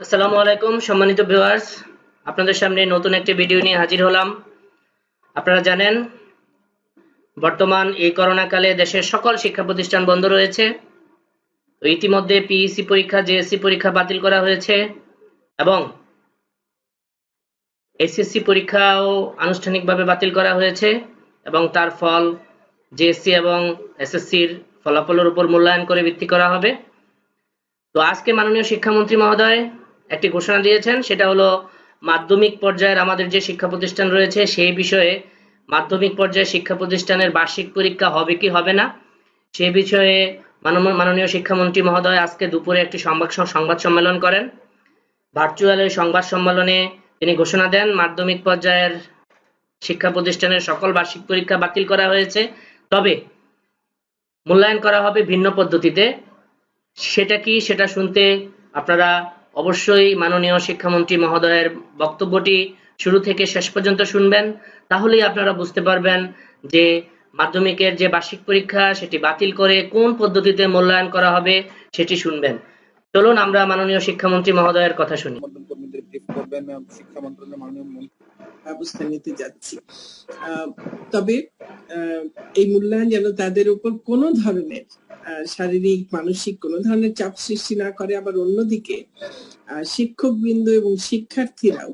আসসালামু আলাইকুম, সম্মানিত ভিউয়ার্স আপনাদের সামনে নতুন একটি ভিডিও নিয়ে হাজির হলাম। আপনারা জানেন, বর্তমান এই করোনাকালে দেশের সকল শিক্ষা প্রতিষ্ঠান বন্ধ রয়েছে। তো ইতিমধ্যে পিইসি পরীক্ষা জেএসসি পরীক্ষা বাতিল করা হয়েছে এবং এসএসসি পরীক্ষাও আনুষ্ঠানিকভাবে বাতিল করা হয়েছে এবং তার ফল জেএসসি এবং এসএসসির ফলাফলের উপর মূল্যায়ন করে ভিত্তি করা হবে। তো আজকে মাননীয় শিক্ষামন্ত্রী মহোদয় একটি ঘোষণা দিয়েছেন, সেটা হলো মাধ্যমিক পর্যায়ের আমাদের যে শিক্ষা প্রতিষ্ঠান রয়েছে, সেই বিষয়ে মাধ্যমিক পর্যায়ে শিক্ষা প্রতিষ্ঠানের বার্ষিক পরীক্ষা হবে কি হবে না সেই বিষয়ে মাননীয় শিক্ষামন্ত্রী মহোদয় আজকে দুপুরে একটি সংবাদ সংবাদ সম্মেলন করেন। ভার্চুয়াল এই সংবাদ সম্মেলনে তিনি ঘোষণা দেন, মাধ্যমিক পর্যায়ের শিক্ষা প্রতিষ্ঠানের সকল বার্ষিক পরীক্ষা বাতিল করা হয়েছে, তবে মূল্যায়ন করা হবে ভিন্ন পদ্ধতিতে। সেটা কি, সেটা শুনতে আপনারা অবশ্যই মাননীয় শিক্ষামন্ত্রী মহোদয়ের বক্তব্যটি শুরু থেকে শেষ পর্যন্ত শুনবেন, তাহলেই আপনারা বুঝতে পারবেন যে মাধ্যমিকের যে বার্ষিক পরীক্ষা, সেটি বাতিল করে কোন পদ্ধতিতে মূল্যায়ন করা হবে, সেটি শুনবেন। চলুন আমরা মাননীয় শিক্ষামন্ত্রী মহোদয়ের কথা শুনি। শিক্ষা মন্ত্রণালয়ের মাননীয় ব্যবস্থা নিতে যাচ্ছি। তবে এই মূল্যায়ন যেন তাদের উপর কোনো ধরনের শারীরিক, মানসিক কোনো ধরনের চাপ সৃষ্টি না করে, আবার অন্যদিকে শিক্ষক বৃন্দ এবং শিক্ষার্থীরাও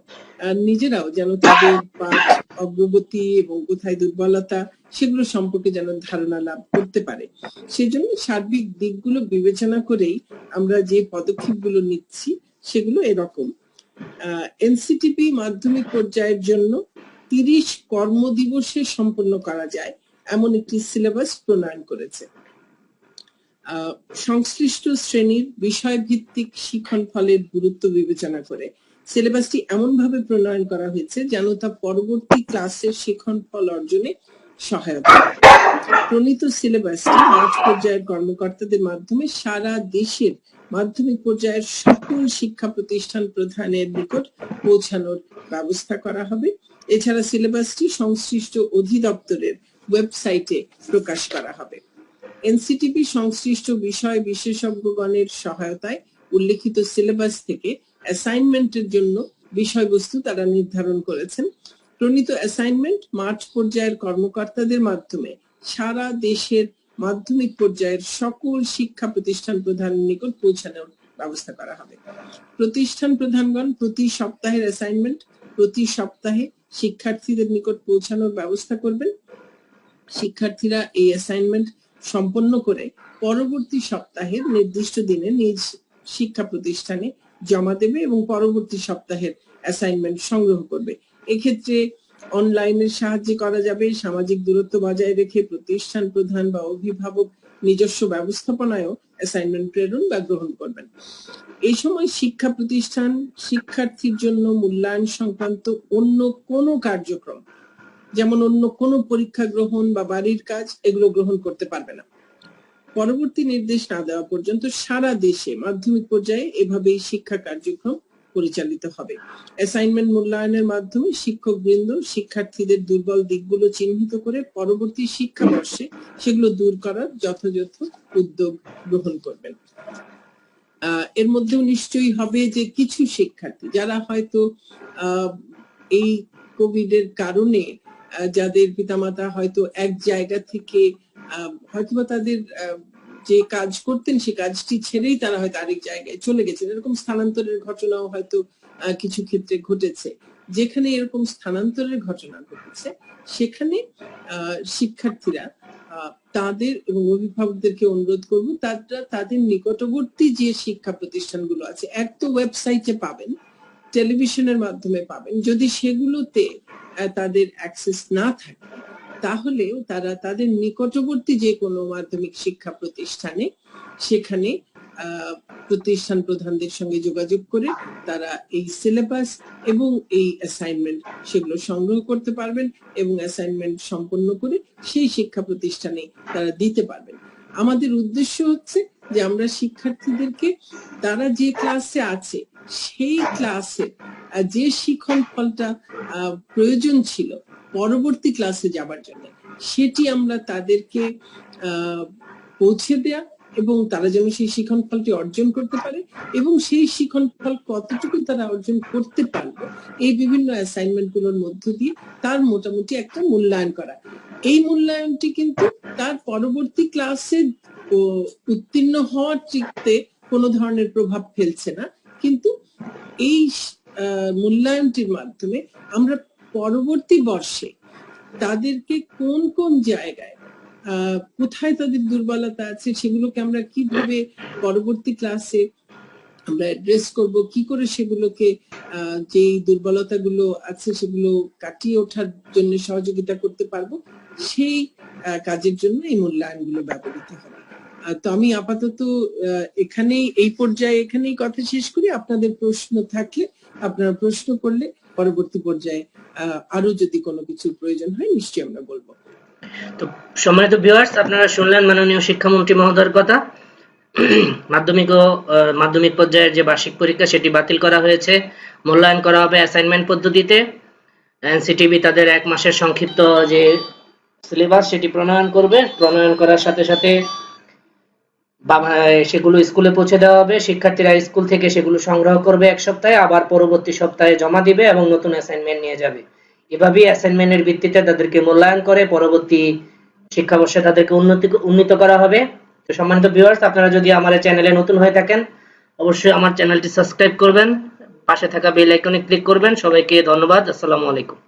নিজেরাও যেন তাদের অগ্রগতি এবং কোথায় দুর্বলতা সেগুলো সম্পর্কে যেন ধারণা লাভ করতে পারে। সেজন্য সার্বিক দিকগুলো বিবেচনা করেই আমরা যে পদক্ষেপগুলো নিচ্ছি, সেগুলো এরকম। এনসিটিপি মাধ্যমিক পর্যায়ের জন্য তিরিশ কর্মদিবসে সম্পন্ন করা যায়, এমন একটি সিলেবাস প্রণয়ন করেছে সংশ্লিষ্ট শ্রেণির বিষয়ভিত্তিক শিখন ফলের গুরুত্ব বিবেচনা করে সিলেবাসটি এমন ভাবে প্রণয়ন করা হয়েছে যেন তা পরবর্তী ক্লাসের শিখন ফল অর্জনে সহায়তা। প্রণীত সিলেবাসটি মাঠ পর্যায়ের কর্মকর্তাদের মাধ্যমে সারা দেশের মাধ্যমিক পর্যায়ের সকল শিক্ষা প্রতিষ্ঠান প্রধানের নিকট পৌঁছানোর ব্যবস্থা করা হবে। এছাড়া সিলেবাসটি সংশ্লিষ্ট অধিদপ্তরের ওয়েবসাইটে প্রকাশ করা হবে। এনসিটিপি সংশ্লিষ্ট বিষয় বিশেষজ্ঞগণের সহায়তায় উল্লেখিত সিলেবাস থেকে অ্যাসাইনমেন্টের জন্য বিষয়বস্তু তারা নির্ধারণ করেছেন। প্রণীত অ্যাসাইনমেন্ট মাঠ পর্যায়ের কর্মকর্তাদের মাধ্যমে সারা দেশের মাধ্যমিক পর্যায়ের সকল শিক্ষা প্রতিষ্ঠান প্রধানের নিকট পৌঁছানোর ব্যবস্থা করা হবে। প্রতিষ্ঠান প্রধানগণ প্রতি সপ্তাহের অ্যাসাইনমেন্ট প্রতি সপ্তাহে শিক্ষার্থীদের নিকট পৌঁছানোর ব্যবস্থা করবেন। শিক্ষার্থীরা এই অ্যাসাইনমেন্ট সম্পন্ন করে পরবর্তী সপ্তাহের নির্দিষ্ট দিনে নিজ শিক্ষা প্রতিষ্ঠানে জমা দেবে এবং পরবর্তী সপ্তাহের অ্যাসাইনমেন্ট সংগ্রহ করবে। এক্ষেত্রে অনলাইনের সাহায্যে করা যাবে। সামাজিক দূরত্ব বজায় রেখে প্রতিষ্ঠান প্রধান বা অভিভাবক নিজস্ব ব্যবস্থাপনায়ও অ্যাসাইনমেন্ট প্রেরণ বা গ্রহণ করবেন। এই সময় শিক্ষা প্রতিষ্ঠান শিক্ষার্থীর জন্য মূল্যায়ন সংক্রান্ত অন্য কোনো কার্যক্রম, যেমন অন্য কোনো পরীক্ষা গ্রহণ বা বাড়ির কাজ, এগুলো গ্রহণ করতে পারবে না। পরবর্তী নির্দেশ না দেওয়া পর্যন্ত সারা দেশে মাধ্যমিক পর্যায়ে এভাবেই শিক্ষা কার্যক্রম পরিচালিত হবে। অ্যাসাইনমেন্ট মূল্যায়নের মাধ্যমে শিক্ষক বৃন্দ শিক্ষার্থীদের দুর্বল দিকগুলো চিহ্নিত করে পরবর্তী শিক্ষাবর্ষে সেগুলো দূর করার যথাযথ উদ্যোগ গ্রহণ করবেন। এর মধ্যেও নিশ্চয়ই হবে যে কিছু শিক্ষার্থী যারা হয়তো এই কোভিড এর কারণে যাদের পিতামাতা হয়তো এক জায়গা থেকে আহ, হয়তোবা তাদের যে কাজ করতেন, সে কাজটি ছেড়েই তারা হয়তো আরেক জায়গায় চলে গেছেন। এরকম স্থানান্তরের ঘটনাও হয়তো কিছু ক্ষেত্রে ঘটেছে। যেখানে এরকম স্থানান্তরের ঘটনা ঘটেছে, সেখানে শিক্ষার্থীরা তাদের এবং অভিভাবকদেরকে অনুরোধ করব, তারা তাদের নিকটবর্তী যে শিক্ষা প্রতিষ্ঠানগুলো আছে, এক তো ওয়েবসাইটে পাবেন, টেলিভিশনের মাধ্যমে পাবেন। যদি সেগুলোতে তাদের অ্যাক্সেস না থাকে তাহলেও তারা তাদের নিকটবর্তী যে কোনো মাধ্যমিক শিক্ষা প্রতিষ্ঠানে সেখানে প্রতিষ্ঠান প্রধানদের সঙ্গে যোগাযোগ করে তারা এই সিলেবাস এবং এই অ্যাসাইনমেন্ট সেগুলো সংগ্রহ করতে পারবেন এবং অ্যাসাইনমেন্ট সম্পন্ন করে সেই শিক্ষা প্রতিষ্ঠানে তারা দিতে পারবেন। আমাদের উদ্দেশ্য হচ্ছে যে আমরা শিক্ষার্থীদেরকে, তারা যে ক্লাসে আছে, সেই ক্লাসে যে শিখন ফলটা প্রয়োজন ছিল পরবর্তী ক্লাসে যাবার জন্য। সেটি আমরা তাদেরকে পৌঁছে দেয়া এবং তারা যেন সেই শিখন ফলটি অর্জন করতে পারে এবং সেই শিখন ফল কতটুকু তারা অর্জন করতে পারল এই বিভিন্ন অ্যাসাইনমেন্টগুলোর মধ্য দিয়ে তার মোটামুটি একটা মূল্যায়ন করা। এই মূল্যায়নটি কিন্তু তার পরবর্তী ক্লাসে উত্তীর্ণ হওয়ার চিত্তে কোনো ধরনের প্রভাব ফেলছে না। কিন্তু এই মূল্যায়নটির মাধ্যমে আমরা পরবর্তী বর্ষে তাদেরকে কোন কোন জায়গায় কোথায় তাদের দুর্বলতা আছে সেগুলোকে আমরা কীভাবে পরবর্তী ক্লাসে আমরা অ্যাড্রেস করব, কি করে সেগুলোকে যে আছে সেগুলো কাটিয়ে ওঠার জন্য সহযোগিতা করতে পারব, সেই কাজের জন্য এই মূল্যায়নগুলো ব্যবহৃত হবে। তো আমি আপাতত এখানেই, এই পর্যায়ে এখানেই কথা শেষ করি। আপনাদের প্রশ্ন থাকলে, আপনারা প্রশ্ন করলে পরবর্তী পর্যায়ে আরও যদি কোনো কিছুর প্রয়োজন হয়, নিশ্চয়ই আমরা বলব। তো সম্মানিত ভিউয়ার্স আপনারা শুনলেন মাননীয় শিক্ষামন্ত্রী মহোদয়ের কথা। মাধ্যমিক ও মাধ্যমিক পর্যায়ের যে বার্ষিক পরীক্ষা, সেটি বাতিল করা হয়েছে। মূল্যায়ন করা হবে অ্যাসাইনমেন্ট পদ্ধতিতে। এনসিটিভি তাদের এক মাসের সংক্ষিপ্ত যে সিলেবাস সেটি প্রণয়ন করবে। প্রণয়ন করার সাথে সাথে সেগুলো স্কুলে পৌঁছে দেওয়া হবে, শিক্ষার্থীরা স্কুল থেকে সেগুলো সংগ্রহ করবে এক সপ্তাহে, আবার পরবর্তী সপ্তাহে জমা দিবে এবং নতুন অ্যাসাইনমেন্ট নিয়ে যাবে। এভাবেই অ্যাসাইনমেন্টের ভিত্তিতে তাদেরকে মূল্যায়ন করে পরবর্তী শিক্ষাবর্ষে তাদেরকে উন্নতি উন্নীত করা হবে। তো সম্মানিত ভিউয়ার্স আপনারা যদি আমার চ্যানেলে নতুন হয়ে থাকেন, অবশ্যই আমার চ্যানেলটি সাবস্ক্রাইব করবেন, পাশে থাকা বেল আইকনে ক্লিক করবেন। সবাইকে ধন্যবাদ, আসসালামু আলাইকুম।